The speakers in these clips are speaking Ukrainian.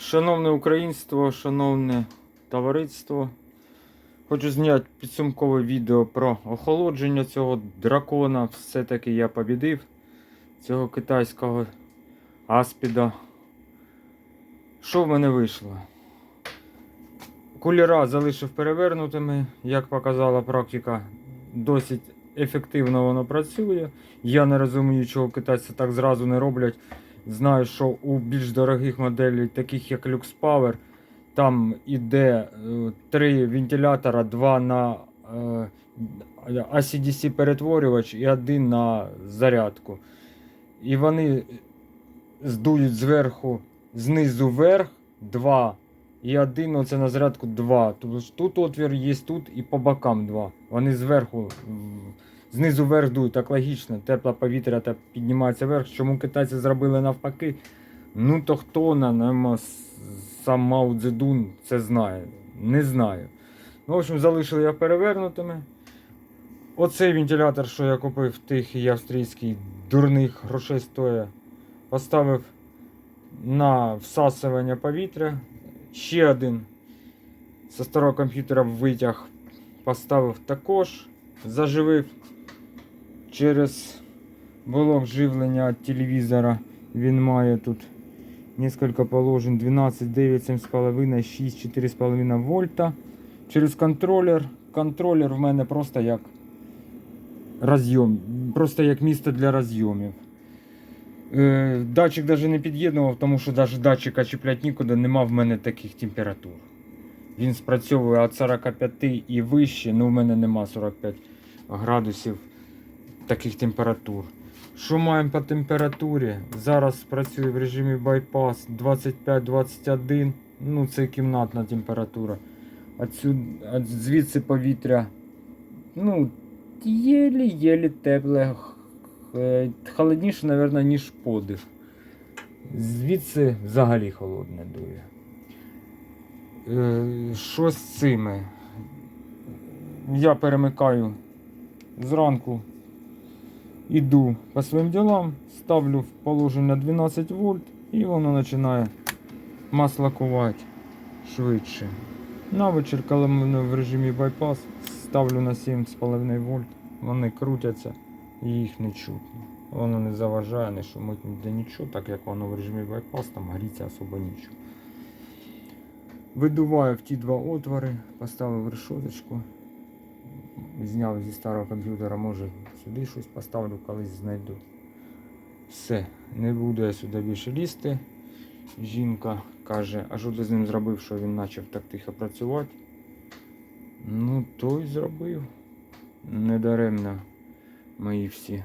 Шановне українство, шановне товариство. Хочу зняти підсумкове відео про охолодження цього дракона. Все-таки я побідив цього китайського аспіда. Що в мене вийшло? Кулера залишив перевернутими, як показала практика, досить ефективно воно працює. Я не розумію, чого китайці так зразу не роблять. Знаю, що у більш дорогих моделей, таких як Lux Power, там іде е, три вентилятора, два на е, ACDC перетворювач і один на зарядку. І вони здують зверху, знизу вверх два. І один оце на зарядку два. Тобто тут отвір є тут і по бокам два. Вони зверху, знизу вверх дують, так логічно. Тепле повітря так піднімається вверх. Чому китайці зробили навпаки? Ну то хто на сам Мао Цзедун це знає. Не знаю. Ну, в общем, залишили я перевернутими. Оцей вентилятор, що я купив, тихий австрійський, дурних грошей стоїть. Поставив на всасування повітря. Ще один зі старого комп'ютера витяг поставив також, заживив через блок живлення від телевізора. Він має тут несколько положень 12, 9, 7,5, 6, 4,5 вольта. Через контролер. Контролер в мене просто як розйом, просто як місце для розйомів. Е, датчик навіть не під'єднував, тому що навіть датчика чіпляти нікуди, нема в мене таких температур. Він спрацьовує від 45 і вище, ну в мене нема 45 градусів таких температур. Що маємо по температурі? Зараз працює в режимі байпас 25-21, ну це кімнатна температура. Отсюд, от звідси повітря, ну, єлі-єлі тепле, Е, холодніше, мабуть, ніж подих. Звідси взагалі холодне дує. Е, Що з цими? Я перемикаю зранку, іду по своїм ділам, ставлю в положення 12 вольт і воно починає маслакувати швидше. На вечір, коли мене в режимі байпас, ставлю на 7,5 вольт, вони крутяться і їх не чутно. Воно не заважає, не шумить ніде нічого, так як воно в режимі байпас, там гріться особо нічого. Видуваю в ті два отвори, поставив решоточку. Зняв зі старого комп'ютера, може сюди щось поставлю, колись знайду. Все, не буду я сюди більше лізти. Жінка каже, а що ти з ним зробив, що він почав так тихо працювати? Ну, то й зробив. Недаремно мої всі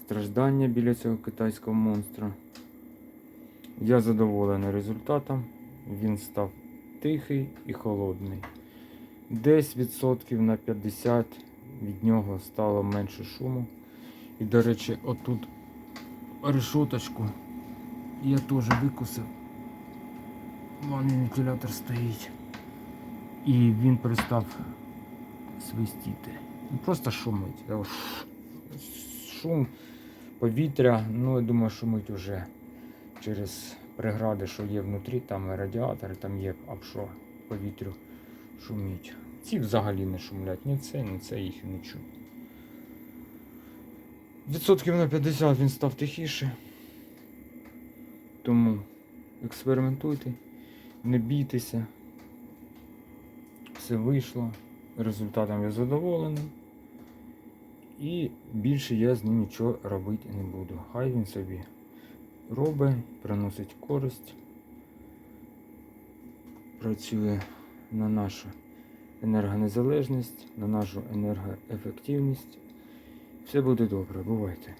страждання біля цього китайського монстра. Я задоволений результатом. Він став тихий і холодний. Десь відсотків на 50 від нього стало менше шуму. І, до речі, отут решоточку я теж викусив. Вон вентилятор стоїть. І він перестав свистіти. Ну, Просто шумить. Шум повітря, ну я думаю, шумить уже через прегради, що є внутрі, там радіатори, там є обшо повітрю шуміть. Ці взагалі не шумлять, ні це, ні це їх і не чую. Відсотків на 50 він став тихіше. Тому експериментуйте, не бійтеся. Все вийшло. Результатом я задоволений. І більше я з ним нічого робити не буду. Хай він собі робить, приносить користь, працює на нашу енергонезалежність, на нашу енергоефективність. Все буде добре, бувайте.